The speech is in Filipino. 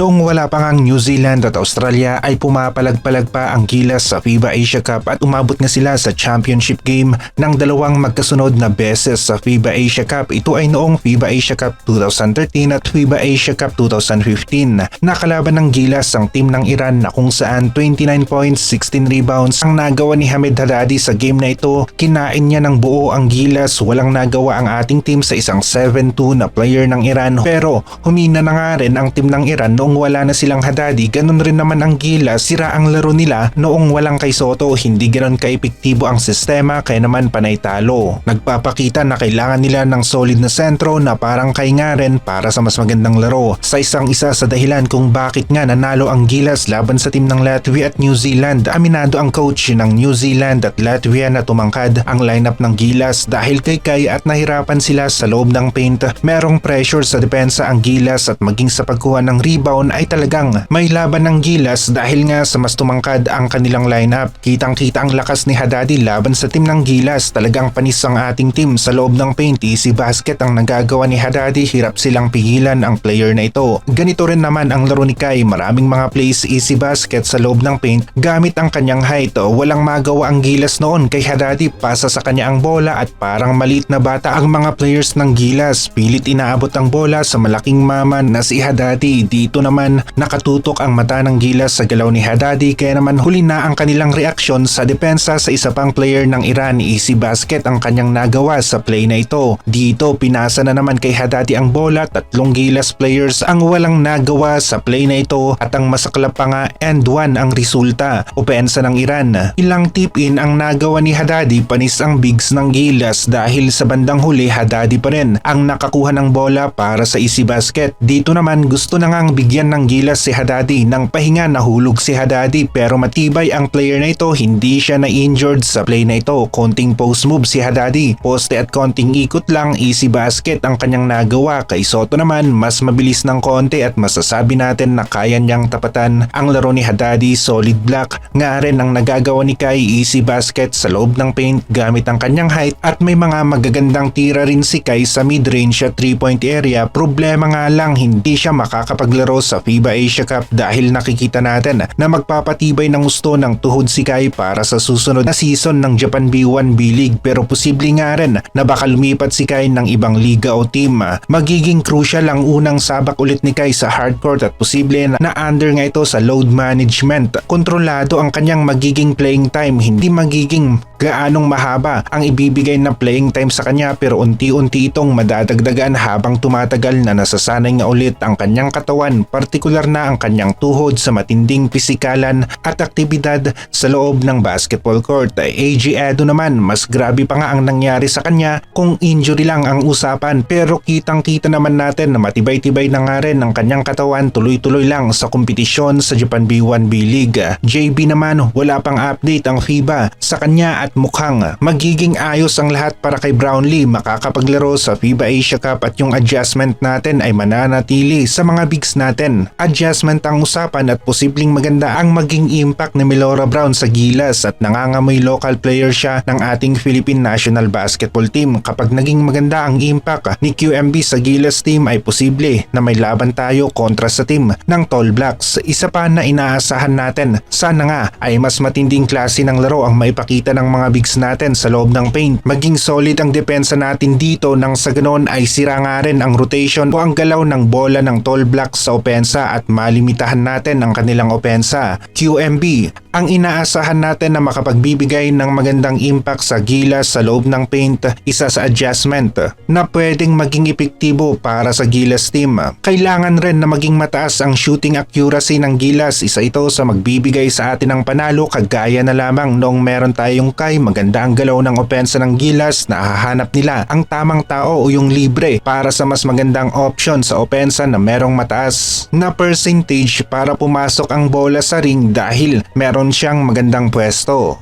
Noong wala pa ngang New Zealand at Australia ay pumapalag-palag pa ang gilas sa FIBA Asia Cup at umabot nga sila sa championship game ng dalawang magkasunod na beses sa FIBA Asia Cup. Ito ay noong FIBA Asia Cup 2013 at FIBA Asia Cup 2015. Nakalaban ng gilas ang team ng Iran na kung saan 29 points, 16 rebounds ang nagawa ni Hamid Haddadi sa game na ito. Kinain niya ng buo ang gilas, walang nagawa ang ating team sa isang 7-2 na player ng Iran pero humina na nga rin ang team ng Iran noong wala na silang Haddadi, ganun rin naman ang gilas, sira ang laro nila noong walang kay Soto, hindi ganun kaepektibo ang sistema kaya naman panay talo. Nagpapakita na kailangan nila ng solid na sentro na parang kay nga rin para sa mas magandang laro. Sa isang isa sa dahilan kung bakit nga nanalo ang gilas laban sa team ng Latvia at New Zealand, aminado ang coach ng New Zealand at Latvia na tumangkad ang lineup ng gilas dahil kay Kai at nahirapan sila sa loob ng paint. Merong pressure sa depensa ang gilas at maging sa pagkuha ng rebound ay talagang may laban ng gilas dahil nga sa mas tumangkad ang kanilang lineup. Kitang-kita ang lakas ni Haddadi laban sa team ng gilas. Talagang panis ang ating team sa loob ng paint. Easy basket ang nagagawa ni Haddadi. Hirap silang pigilan ang player na ito. Ganito rin naman ang laro ni Kai. Maraming mga plays easy basket sa loob ng paint gamit ang kanyang height. Walang magawa ang gilas noon kay Haddadi. Pasa sa kanya ang bola at parang maliit na bata ang mga players ng gilas. Pilit inaabot ang bola sa malaking maman na si Haddadi. Dito naman nakatutok ang mata ng gilas sa galaw ni Haddadi kaya naman huli na ang kanilang reaksyon sa depensa sa isa pang player ng Iran. Easy basket ang kanyang nagawa sa play na ito. Dito pinasa na naman kay Haddadi ang bola. Tatlong gilas players ang walang nagawa sa play na ito at ang masaklap pa nga and one ang resulta. Opensa ng Iran. Ilang tip in ang nagawa ni Haddadi panis ang bigs ng gilas dahil sa bandang huli Haddadi pa rin ang nakakuha ng bola para sa easy basket. Dito naman gusto na ngang bigyan ng gilas si Haddadi ng pahinga nahulog si Haddadi pero matibay ang player na ito hindi siya na-injured sa play na ito. Konting post move si Haddadi. Poste at konting ikot lang easy basket ang kanyang nagawa. Kay Soto naman mas mabilis ng konti at masasabi natin na kaya niyang tapatan ang laro ni Haddadi solid block. Nga rin ang nagagawa ni Kai easy basket sa loob ng paint gamit ang kanyang height at may mga magagandang tira rin si Kai sa mid-range at 3-point area. Problema nga lang hindi siya makakapaglaro sa FIBA Asia Cup dahil nakikita natin na magpapatibay ng gusto ng tuhod si Kai para sa susunod na season ng Japan B1 B-League pero posible nga rin na baka lumipat si Kai ng ibang liga o team. Magiging crucial ang unang sabak ulit ni Kai sa hardcourt at posible na under nga ito sa load management. Kontrolado ang kanyang magiging playing time, hindi magiging gaanong mahaba ang ibibigay na playing time sa kanya pero unti-unti itong madadagdagan habang tumatagal na nasasanay nga ulit ang kanyang katawan, partikular na ang kanyang tuhod sa matinding pisikalan at aktibidad sa loob ng basketball court. AG Edo naman, mas grabe pa nga ang nangyari sa kanya kung injury lang ang usapan pero kitang-kita naman natin na matibay-tibay na nga rin ang kanyang katawan tuloy-tuloy lang sa kompetisyon sa Japan B1 B-League. JB naman, wala pang update ang FIBA sa kanya at mukhang magiging ayos ang lahat para kay Brownlee makakapaglaro sa FIBA Asia Cup at yung adjustment natin ay mananatili sa mga bigs natin. Adjustment ang usapan at posibleng maganda ang maging impact ni Melora Brown sa gilas at nangangamoy local player siya ng ating Philippine National Basketball Team. Kapag naging maganda ang impact ni QMB sa gilas team ay posible na may laban tayo kontra sa team ng Tall Blacks. Isa pa na inaasahan natin, sana nga ay mas matinding klase ng laro ang maipakita ng mga bigs natin sa loob ng paint. Maging solid ang depensa natin dito nang sa ganon ay sira nga rin ang rotation o ang galaw ng bola ng Tall Blacks sa opensa at malimitahan natin ang kanilang opensa. QMB, ang inaasahan natin na makapagbibigay ng magandang impact sa gilas sa loob ng paint, isa sa adjustment na pwedeng maging epektibo para sa gilas team. Kailangan rin na maging mataas ang shooting accuracy ng gilas, isa ito sa magbibigay sa atin ng panalo kagaya na lamang noong meron tayong kay maganda ang galaw ng opensa ng gilas na hahanap nila ang tamang tao o yung libre para sa mas magandang option sa opensa na merong mataas na percentage para pumasok ang bola sa ring dahil meron siyang magandang pwesto.